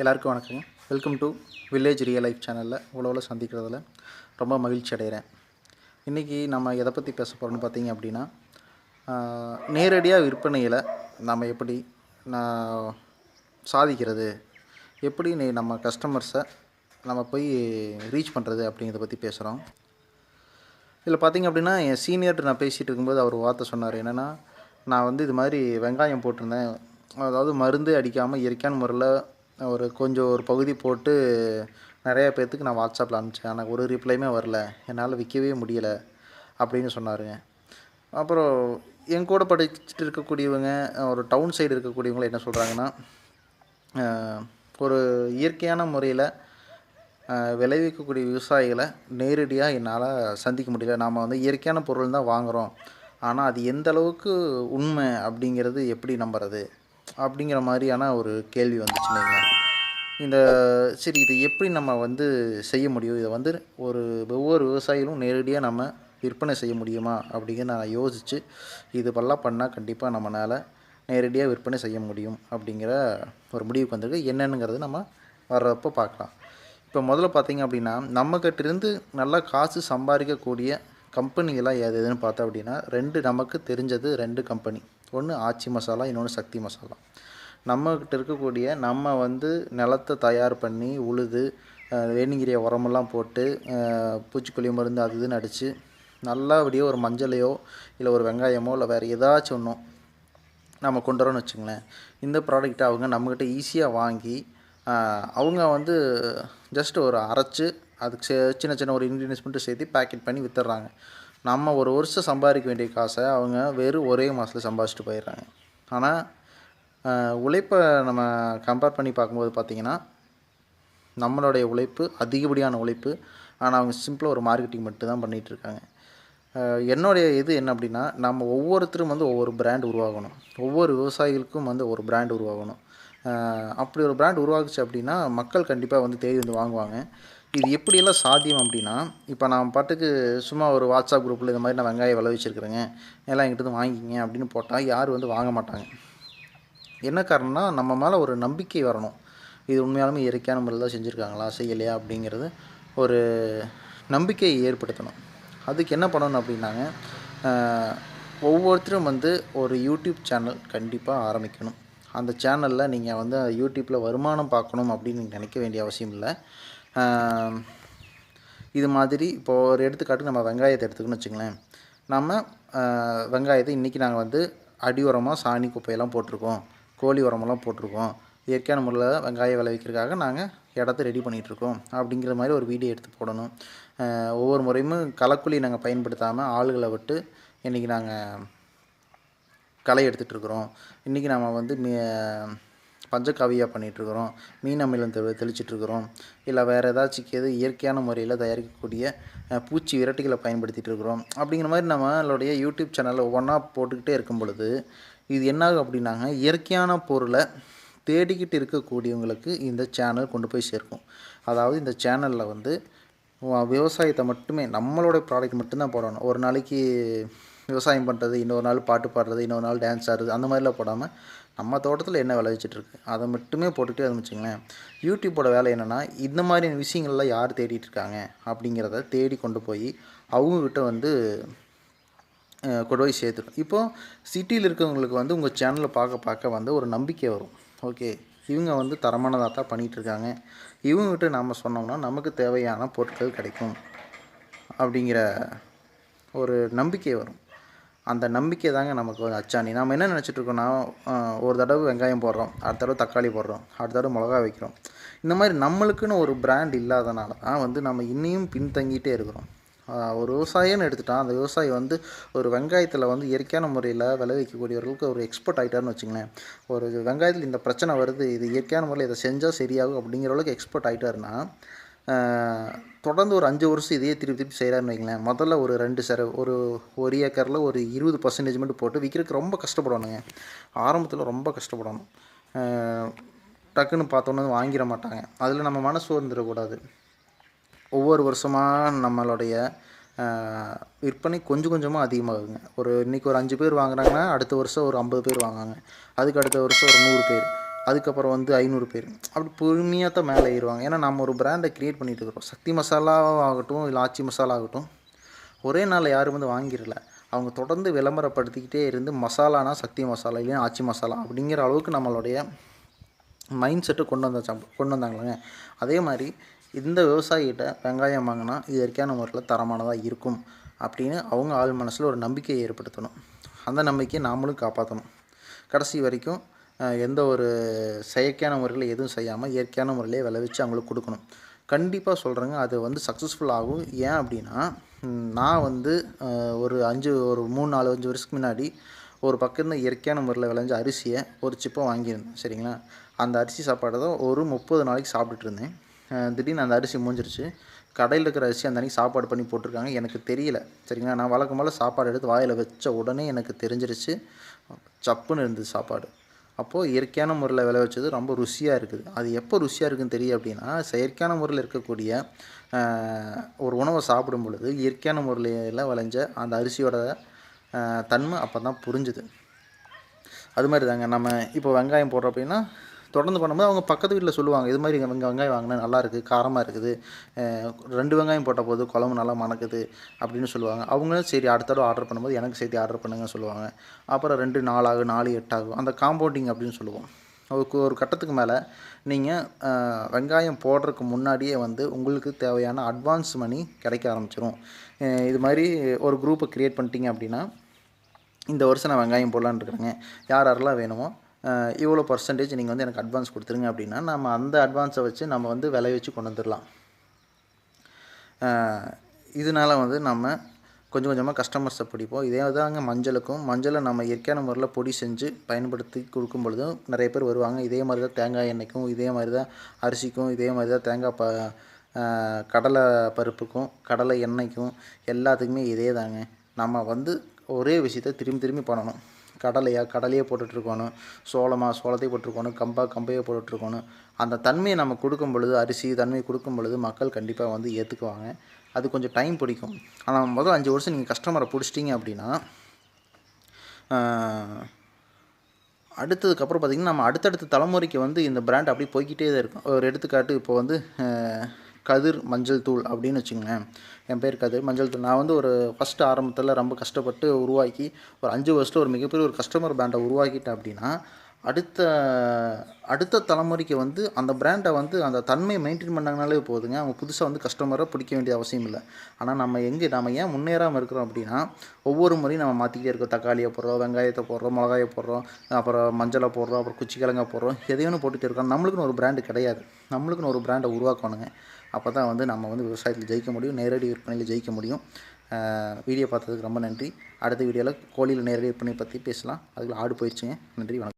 எல்லாருக்கும் வணக்கங்க. Welcome to village real life சேனலில் உழவில் சந்திக்கிறதுல ரொம்ப மகிழ்ச்சி அடைகிறேன். இன்றைக்கி நம்ம எதை பற்றி பேச போகிறோம்னு பார்த்தீங்க அப்படின்னா நேரடியாக விற்பனையில் நம்ம எப்படி நான் சாதிக்கிறது எப்படி நீ நம்ம கஸ்டமர்ஸை நம்ம போய் ரீச் பண்ணுறது அப்படிங்கிறத பற்றி பேசுகிறோம் இதில் பார்த்தீங்க அப்படின்னா என் சீனியர்கிட்ட நான் பேசிகிட்டு இருக்கும்போது அவர் வார்த்தை சொன்னார். என்னென்னா நான் வந்து இது மாதிரி வெங்காயம் போட்டிருந்தேன். அதாவது மருந்து அடிக்காமல் இயற்கையான முறையில் ஒரு கொஞ்சம் ஒரு பகுதி போட்டு நிறையா பேர்த்துக்கு நான் வாட்ஸ்அப்பில் அனுப்பிச்சேன். எனக்கு ஒரு ரிப்ளைமே வரல. என்னால் விற்கவே முடியலை அப்படின்னு சொன்னாருங்க. அப்புறம் என் கூட படிச்சுட்டு இருக்கக்கூடியவங்க ஒரு டவுன் சைடு இருக்கக்கூடியவங்க என்ன சொல்கிறாங்கன்னா ஒரு இயற்கையான முறையில் விளைவிக்கக்கூடிய விவசாயிகளை நேரடியாக என்னால் சந்திக்க முடியல. நாம் வந்து இயற்கையான பொருள் தான் வாங்குகிறோம் ஆனால் அது எந்த அளவுக்கு உண்மை அப்படிங்கிறது எப்படி நம்புறது? அப்படிங்கிற மாதிரியான ஒரு கேள்வி வந்துச்சுன்னு இந்த சரி இது எப்படி நம்ம வந்து செய்ய முடியும்? இதை வந்து ஒரு ஒவ்வொரு விவசாயிகளும் நேரடியாக நம்ம விற்பனை செய்ய முடியுமா? அப்படிங்கிற நான் யோசித்து இது பல்லாம் பண்ணால் கண்டிப்பாக நம்மளால் நேரடியாக விற்பனை செய்ய முடியும் அப்படிங்கிற ஒரு முடிவுக்கு வந்திருக்கு. என்னென்னுங்கிறது நம்ம வர்றப்போ பார்க்கலாம். இப்போ முதல்ல பார்த்தீங்க அப்படின்னா நம்மக்கிட்டேருந்து நல்லா காசு சம்பாதிக்கக்கூடிய கம்பெனிகளாக எது எதுன்னு பார்த்தோம் அப்படின்னா ரெண்டு நமக்கு தெரிஞ்சது ரெண்டு கம்பெனி. ஒன்று ஆச்சி மசாலா இன்னொன்று சக்தி மசாலா. நம்மக்கிட்ட இருக்கக்கூடிய நம்ம வந்து நிலத்தை தயார் பண்ணி உழுது அஹ், உரமெல்லாம் போட்டு பூச்சிக்கொல்லி மருந்து அது இதுன்னு அடித்து நல்லபடியாக ஒரு மஞ்சளையோ இல்லை ஒரு வெங்காயமோ இல்லை வேறு ஏதாச்சும் ஒன்றும் நம்ம கொண்டு வரோன்னு வச்சுங்களேன் இந்த ப்ராடக்ட்டை அவங்க நம்மக்கிட்ட ஈஸியாக வாங்கி அவங்க வந்து ஜஸ்ட் ஒரு அரைச்சி அதுக்கு சே- சின்ன சின்ன ஒரு இன்க்ரீடியன்ஸ் மட்டும் சேர்த்து பேக்கெட் பண்ணி வித்துடுறாங்க. நம்ம ஒரு வருஷம் சம்பாதிக்க வேண்டிய காசை அவங்க வெறும் ஒரே மாதத்தில் சம்பாதிச்சிட்டு போயிடுறாங்க. ஆனால் உழைப்பை நம்ம கம்பேர் பண்ணி பார்க்கும்போது பார்த்திங்கன்னா நம்மளுடைய உழைப்பு அதிகப்படியான உழைப்பு ஆனால் அவங்க சிம்பிளாக ஒரு மார்க்கெட்டிங் மட்டும் தான் பண்ணிகிட்டு இருக்காங்க என்னுடைய இது என்ன அப்படின்னா நம்ம ஒவ்வொருத்தரும் வந்து ஒவ்வொரு பிராண்ட் உருவாகணும். ஒவ்வொரு விவசாயிகளுக்கும் வந்து ஒரு பிராண்ட் உருவாகணும். அப்படி ஒரு பிராண்ட் உருவாகுச்சு அப்படின்னா மக்கள் கண்டிப்பாக வந்து தேடி வந்து வாங்குவாங்க. இது எப்படியெல்லாம் சாத்தியம் அப்படின்னா இப்போ நான் பாட்டுக்கு சும்மா ஒரு வாட்ஸ்அப் குரூப்பில் இந்த மாதிரி நான் வெங்காயம் விளைவிச்சிருக்கிறேங்க எல்லாம் எங்கிட்ட வாங்கிக்கிங்க அப்படின்னு போட்டால் யாரும் வந்து வாங்க மாட்டாங்க. என்ன காரணம்னா நம்ம மேலே ஒரு நம்பிக்கை வரணும். இது உண்மையாலுமே இயற்கையான முறையில் தான் செஞ்சுருக்காங்களா செய்யலையா அப்படிங்கிறது ஒரு நம்பிக்கையை ஏற்படுத்தணும். அதுக்கு என்ன பண்ணணும் அப்படின்னாங்க ஒவ்வொருத்தரும் வந்து ஒரு யூடியூப் சேனல் கண்டிப்பாக ஆரம்பிக்கணும். அந்த சேனலில் நீங்கள் வந்து யூடியூப்பில் வருமானம் பார்க்கணும் அப்படின்னு நினைக்க வேண்டிய அவசியம் இல்லை. இது மாதிரி இப்போது ஒரு எடுத்துக்காட்டு நம்ம வெங்காயத்தை எடுத்துக்கணும்னு வச்சுங்களேன். நம்ம வெங்காயத்தை இன்றைக்கி நாங்கள் வந்து அடி சாணி குப்பையெல்லாம் போட்டிருக்கோம். கோழி உரமெல்லாம் போட்டிருக்கோம். இயற்கையான முறையில் வெங்காயம் விளைவிக்கிறதுக்காக நாங்கள் இடத்த ரெடி பண்ணிகிட்ருக்கோம் அப்படிங்கிற மாதிரி ஒரு வீடியோ எடுத்து போடணும். ஒவ்வொரு முறையும் களக்குழி நாங்கள் பயன்படுத்தாமல் ஆளுகளை விட்டு இன்றைக்கி நாங்கள் களை எடுத்துகிட்ருக்குறோம் இன்றைக்கி நம்ம வந்து மீ பஞ்சகாவியாக பண்ணிகிட்ருக்குறோம் மீன் அமிலம் தெ தெளிச்சிட்ருக்குறோம் இல்லை வேறு ஏதாச்சும் எது இயற்கையான முறையில் தயாரிக்கக்கூடிய பூச்சி விரட்டிகளை பயன்படுத்திட்டு இருக்கிறோம் அப்படிங்கிற மாதிரி நம்மளுடைய யூடியூப் சேனலில் ஒவ்வொன்றா போட்டுக்கிட்டே இருக்கும் பொழுது இது என்னாகும் அப்படின்னாங்க இயற்கையான பொருளை தேடிக்கிட்டு இருக்கக்கூடியவங்களுக்கு இந்த சேனல் கொண்டு போய் சேர்க்கும். அதாவது இந்த சேனலில் வந்து விவசாயத்தை மட்டுமே நம்மளோட ப்ராடக்ட் மட்டும்தான் போடணும். ஒரு நாளைக்கு விவசாயம் பண்ணுறது இன்னொரு நாள் பாட்டு பாடுறது இன்னொரு நாள் டான்ஸ் ஆடுறது அந்த மாதிரிலாம் போடாமல் நம்ம தோட்டத்தில் என்ன விளைவிச்சிட்ருக்கு அதை மட்டுமே போட்டுகிட்டே வச்சுங்களேன் யூடியூப்போட வேலை என்னென்னா இந்த மாதிரியான விஷயங்கள்லாம் யார் தேடிட்டு இருக்காங்க அப்படிங்கிறத தேடி கொண்டு போய் அவங்கக்கிட்ட வந்து கொண்டு போய் சேர்த்துடும் இப்போது சிட்டியில் இருக்கவங்களுக்கு வந்து உங்கள் சேனலை பார்க்க பார்க்க வந்து ஒரு நம்பிக்கை வரும். ஓகே இவங்க வந்து தரமானதாக தான் பண்ணிகிட்டு இருக்காங்க. இவங்ககிட்ட நாம் சொன்னோம்னா நமக்கு தேவையான பொருட்கள் கிடைக்கும். அப்படிங்கிற ஒரு நம்பிக்கை வரும். அந்த நம்பிக்கை தாங்க நமக்கு ஒரு அச்சாணி. நாம் என்ன நினச்சிட்ருக்கோன்னா ஒரு தடவை வெங்காயம் போடுறோம் அடுத்த தடவை தக்காளி போடுறோம் அடுத்த தடவை மிளகா வைக்கிறோம். இந்த மாதிரி நம்மளுக்குன்னு ஒரு பிராண்ட் இல்லாதனால தான் வந்து நம்ம இன்னையும் பின்தங்கிட்டே இருக்கிறோம். ஒரு விவசாயம்னு எடுத்துட்டான். அந்த விவசாயி வந்து ஒரு வெங்காயத்தில் வந்து இயற்கையான முறையில் விளைவிக்கக்கூடியவர்களுக்கு ஒரு எக்ஸ்பர்ட் ஆகிட்டாருன்னு வச்சுங்களேன். ஒரு வெங்காயத்தில் இந்த பிரச்சனை வருது இது இயற்கையான முறையில் இதை செஞ்சால் சரியாகும் அப்படிங்கிற அளவுக்கு எக்ஸ்பர்ட் ஆகிட்டாருன்னா தொடர்ந்து ஒரு அஞ்சு வருஷம் இதையே திருப்பி திருப்பி செய்கிறாருன்னு வைங்களேன். முதல்ல ஒரு ரெண்டு சர ஒரு ஒரு ஏக்கரில் ஒரு இருபது பர்சன்டேஜ் மட்டும் போட்டு விற்கிறதுக்கு ரொம்ப கஷ்டப்படணுங்க ஆரம்பத்தில் ரொம்ப கஷ்டப்படணும். டக்குன்னு பார்த்தோன்னே வாங்கிட மாட்டாங்க. அதில் நம்ம மனசு வந்துடக்கூடாது ஒவ்வொரு வருஷமாக நம்மளுடைய விற்பனை கொஞ்சம் கொஞ்சமாக அதிகமாகுங்க ஒரு இன்றைக்கி ஒரு அஞ்சு பேர் வாங்குறாங்கன்னா அடுத்த வருஷம் ஒரு ஐம்பது பேர் வாங்குவாங்க. அதுக்கு அடுத்த வருஷம் ஒரு நூறு பேர். அதுக்கப்புறம் வந்து ஐநூறு பேர். அப்படி பொறுமையாக தான் மேலே ஏறுவாங்க. ஏன்னா நம்ம ஒரு பிராண்டை க்ரியேட் பண்ணிகிட்டு இருக்கிறோம். சக்தி மசாலா ஆகட்டும் இல்லை ஆச்சி மசாலா ஆகட்டும் ஒரே நாளில் யாரும் வந்து வாங்கிடல. அவங்க தொடர்ந்து விளம்பரப்படுத்திக்கிட்டே இருந்து மசாலானா சக்தி மசாலா இல்லையா ஆச்சி மசாலா அப்படிங்கிற அளவுக்கு நம்மளுடைய மைண்ட் செட்டு கொண்டு வந்தாச்சா கொண்டு வந்தாங்களேங்க. அதே மாதிரி இந்த விவசாயிகிட்ட வெங்காயம் வாங்கினா இது இயற்கையான முறையில் தரமானதாக இருக்கும் அப்படின்னு அவங்க ஆள் மனசில் ஒரு நம்பிக்கையை ஏற்படுத்தணும். அந்த நம்பிக்கையை நாமளும் காப்பாற்றணும் கடைசி வரைக்கும் எந்த ஒரு செயற்கையான முறையில் எதுவும் செய்யாமல் இயற்கையான முறையிலே விளைவிச்சு அவங்களுக்கு கொடுக்கணும். கண்டிப்பாக சொல்கிறேங்க அது வந்து சக்ஸஸ்ஃபுல் ஆகும். ஏன் அப்படின்னா நான் வந்து ஒரு அஞ்சு ஒரு மூணு நாலு அஞ்சு வருஷத்துக்கு முன்னாடி ஒரு பக்கம் இயற்கையான முறையில் விளைஞ்ச அரிசியை ஒரு சிப்பை வாங்கியிருந்தேன் சரிங்களா? அந்த அரிசி சாப்பாடை தான் ஒரு முப்பது நாளைக்கு சாப்பிட்டுட்டு இருந்தேன். திடீர்னு அந்த அரிசி மூஞ்சிருச்சு. கடையில் இருக்கிற அரிசி அந்த அன்றைக்கி சாப்பாடு பண்ணி போட்டிருக்காங்க. எனக்கு தெரியல. சரிங்களா? நான் வழக்கம் போல் சாப்பாடு எடுத்து வாயில் வச்ச உடனே எனக்கு தெரிஞ்சிருச்சு. சப்புன்னு இருந்தது சாப்பாடு. அப்போது இயற்கையான முறையில் விளை வச்சது ரொம்ப ருசியாக இருக்குது. அது எப்போ ருசியாக இருக்குன்னு தெரியும் அப்படின்னா செயற்கையான முறையில் இருக்கக்கூடிய ஒரு உணவை சாப்பிடும் பொழுது இயற்கையான முறையில் விளைஞ்ச அந்த அரிசியோட தன்மை அப்போ தான் புரிஞ்சுது. அது மாதிரி தாங்க நம்ம இப்போ வெங்காயம் போடுறோம் அப்படின்னா தொடர்ந்து பண்ணும்போது அவங்க பக்கத்து வீட்டில் சொல்லுவாங்க இது மாதிரி இங்கே வெங்காயம் வாங்கினா நல்லா இருக்குது காரமாக இருக்குது ரெண்டு வெங்காயம் போட்ட போது குழம்பு நல்லா மணக்குது அப்படின்னு சொல்லுவாங்க. அவங்களும் சரி அடுத்த தடவை ஆர்டர் பண்ணும்போது எனக்கு சேர்த்து ஆர்டர் பண்ணுங்கன்னு சொல்லுவாங்க. அப்புறம் ரெண்டு நாலாகும் ஆகும் நாலு எட்டு ஆகும் அந்த காம்பவுண்டிங் அப்படின்னு சொல்லுவோம். ஒரு ஒரு கட்டத்துக்கு மேலே நீங்கள் வெங்காயம் போடுறதுக்கு முன்னாடியே வந்து உங்களுக்கு தேவையான அட்வான்ஸ் மணி கிடைக்க ஆரம்பிச்சிடும் இது மாதிரி ஒரு குரூப்பை க்ரியேட் பண்ணிட்டீங்க அப்படின்னா இந்த வருஷம் நான் வெங்காயம் போடலான்னு இருக்கிறேங்க. யார் யாரெல்லாம் வேணுமோ இவ்வளோ பர்சன்டேஜ் நீங்கள் வந்து எனக்கு அட்வான்ஸ் கொடுத்துருங்க அப்படின்னா நம்ம அந்த அட்வான்ஸை வச்சு நம்ம வந்து விலை வச்சு கொண்டு வந்துடலாம் இதனால் இதனால வந்து நம்ம கொஞ்சம் கொஞ்சமாக கஸ்டமர்ஸை பிடிப்போம். இதே தாங்க மஞ்சளுக்கும் மஞ்சளை நம்ம இயற்கையான முறையில் பொடி செஞ்சு பயன்படுத்தி கொடுக்கும் பொழுதும் நிறைய பேர் வருவாங்க. இதே மாதிரி தான் தேங்காய் எண்ணெய்க்கும் இதே மாதிரி தான் அரிசிக்கும் இதே மாதிரி தான் தேங்காய் ப கடலை பருப்புக்கும் கடலை எண்ணெய்க்கும் எல்லாத்துக்குமே இதே தாங்க. நம்ம வந்து ஒரே விஷயத்தை திரும்பி திரும்பி பண்ணணும். கடலையா கடலையே போட்டுட்ருக்கணும் சோளமாக சோளத்தையே போட்டிருக்கணும் கம்பா கம்பையே போட்டுட்ருக்கணும் அந்த தன்மையை நம்ம கொடுக்கும் பொழுது அரிசி தன்மையை கொடுக்கும் பொழுது மக்கள் கண்டிப்பாக வந்து ஏற்றுக்குவாங்க அது கொஞ்சம் டைம் பிடிக்கும். ஆனால் முதல் அஞ்சு வருஷம் நீங்கள் கஸ்டமரை பிடிச்சிட்டிங்க அப்படின்னா அடுத்ததுக்கப்புறம் பார்த்திங்கன்னா நம்ம அடுத்தடுத்த தலைமுறைக்கு வந்து இந்த பிராண்ட் அப்படியே போய்கிட்டே தான் இருக்கும். ஒரு எடுத்துக்காட்டு இப்போ வந்து கதிர் மஞ்சள் தூள் அப்படின்னு வச்சுங்களேன் என் பேர் கதிர் மஞ்சள் தூள். நான் வந்து ஒரு ஃபஸ்ட்டு ஆரம்பத்தில் ரொம்ப கஷ்டப்பட்டு உருவாக்கி ஒரு அஞ்சு வருஷத்தில் ஒரு மிகப்பெரிய ஒரு கஸ்டமர் பேண்டை உருவாக்கிட்டேன் அப்படின்னா அடுத்த அடுத்த தலைமுறைக்கு வந்து அந்த பிராண்டை வந்து அந்த தன்மையை மெயின்டைன் பண்ணாங்கனாலே போதுங்க. அவங்க புதுசாக வந்து கஸ்டமரை பிடிக்க வேண்டிய அவசியம் இல்லை. ஆனால் நம்ம எங்கே நம்ம ஏன் முன்னேறாமல் இருக்கிறோம் அப்படின்னா ஒவ்வொரு முறையும் நம்ம மாற்றிக்கிட்டே இருக்கோம். தக்காளியை போடுறோம் வெங்காயத்தை போடுறோம் மிளகாயை போடுறோம் அப்புறம் மஞ்சளை போடுறோம் அப்புறம் குச்சிக்கிழங்கா போடுறோம். எதையும் போட்டுகிட்டே இருக்கோம். நம்மளுக்குன்னு ஒரு பிராண்டு கிடையாது. நம்மளுக்குன்னு ஒரு பிராண்டை உருவாக்கணுங்க. அப்போ தான் வந்து நம்ம வந்து விவசாயத்தில் ஜெயிக்க முடியும். நேரடி விற்பனையில் ஜெயிக்க முடியும். வீடியோ பார்த்ததுக்கு ரொம்ப நன்றி. அடுத்த வீடியோவில் கோழியில் நேரடி விற்பனை பற்றி பேசலாம். அதுக்குள்ள ஆடு போயிடுச்சுங்க நன்றி வணக்கம்.